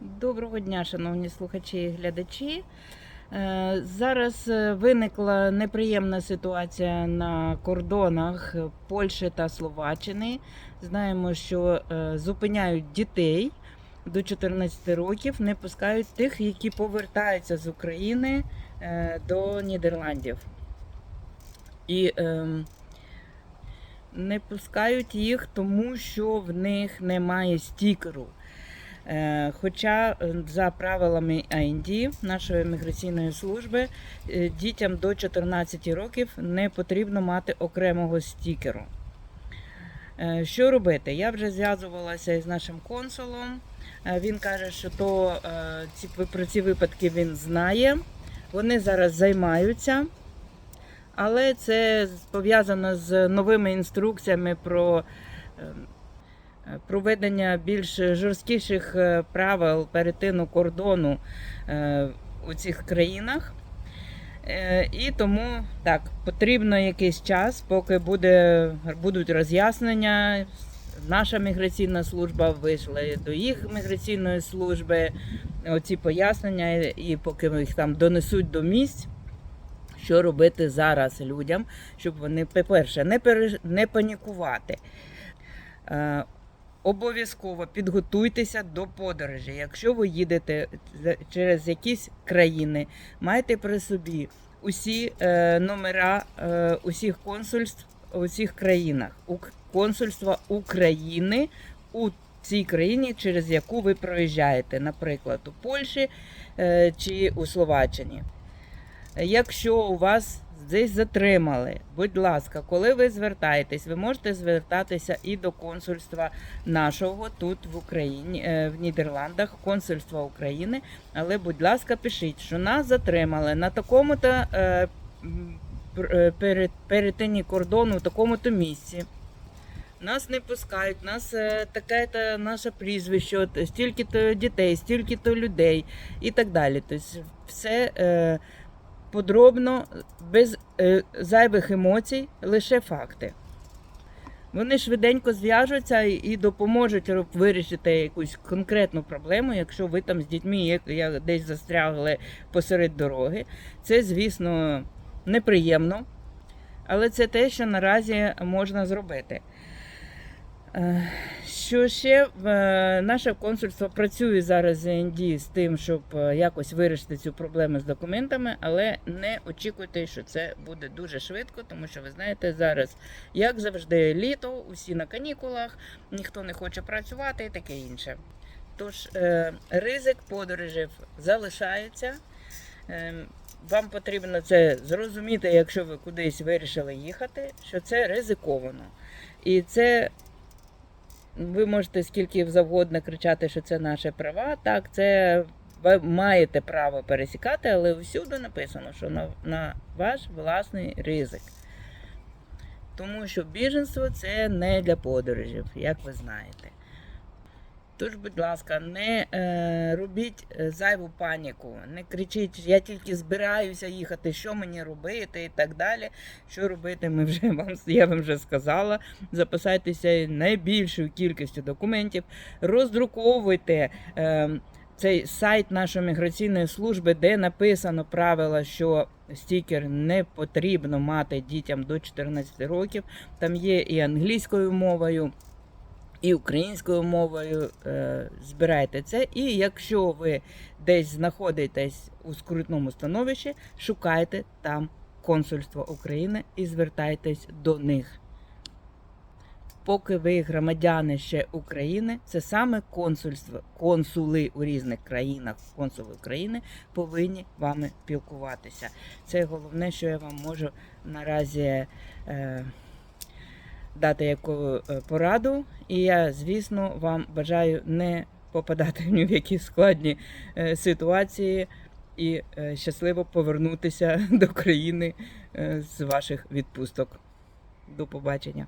Доброго дня, шановні слухачі і глядачі. Е, Зараз е, виникла неприємна ситуація на кордонах Польщі та Словаччини. Знаємо, що е, зупиняють дітей до 14 років, не пускають тих, які повертаються з України до Нідерландів. І ем, не пускають їх, тому що в них немає стікеру. Е, Хоча е, за правилами АНД нашої міграційної служби е, дітям до 14 років не потрібно мати окремого стікеру. Що робити? Я вже зв'язувалася із нашим консулом. Він каже, що то ці про ці випадки він знає. Вони зараз займаються, але це пов'язано з новими інструкціями про е, проведення більш жорсткіших е, правил перетину кордону е, у цих країнах. Е, І тому так, потрібно якийсь час, поки буде, будуть роз'яснення. Наша міграційна служба вийшла до їх міграційної служби, оці пояснення, і поки їх там донесуть до місць, що робити зараз людям, щоб вони, по-перше, не, не панікувати. Обов'язково підготуйтеся до подорожі. Якщо ви їдете через якісь країни, майте при собі усі е, номера е, усіх консульств у всіх країнах. У консульства України у цій країні, через яку ви проїжджаєте, наприклад, у Польщі е, чи у Словаччині. Якщо у вас десь затримали, будь ласка, коли ви звертаєтесь, ви можете звертатися і до консульства нашого тут в Україні, е, в Нідерландах, консульства України. Але, будь ласка, пишіть, що нас затримали на такому-то е, е, пере- перетині кордону, в такому-то місці. Нас не пускають, нас е, таке-то наше прізвище, стільки-то дітей, стільки-то людей і так далі. Тобто все подробно, без е, зайвих емоцій, лише факти. Вони швиденько зв'яжуться і, допоможуть вирішити якусь конкретну проблему, якщо ви там з дітьми є- я десь застрягли посеред дороги. Це, звісно, неприємно, але це те, що наразі можна зробити. Що ще Е, наше консульство працює зараз з НД з тим, щоб е, якось вирішити цю проблему з документами, але не очікуйте, що це буде дуже швидко, тому що ви знаєте, зараз, як завжди, літо, усі на канікулах, ніхто не хоче працювати і таке інше. Тож е, ризик подорожів залишається. Вам потрібно це зрозуміти, якщо ви кудись вирішили їхати, що це ризиковано. І це ви можете скільки завгодно кричати, що це наші права. Так, це ви маєте право пересікати, але всюди написано, що на, на ваш власний ризик. Тому що біженство це не для подорожів, як ви знаєте. Тож, будь ласка, не е, робіть е, зайву паніку, не кричіть, я тільки збираюся їхати, що мені робити і так далі. Що робити, ми вже вам я вам вже сказала. Записайтеся найбільшою кількістю документів, роздруковуйте е, цей сайт нашої міграційної служби, де написано правила, що стікер не потрібно мати дітям до 14 років. Там є і англійською мовою і українською мовою е, збирайте це. І якщо ви десь знаходитесь у скрутному становищі, шукайте там консульство України і звертайтесь до них. Поки ви громадяни ще України, це саме консульство, консули у різних країнах, консули України повинні вами спілкуватися. Це головне, що я вам можу наразі. Е, дати яку е, пораду. І я, звісно, вам бажаю не попадати ні в які складні е, ситуації і е, щасливо повернутися до країни з ваших відпусток. До побачення.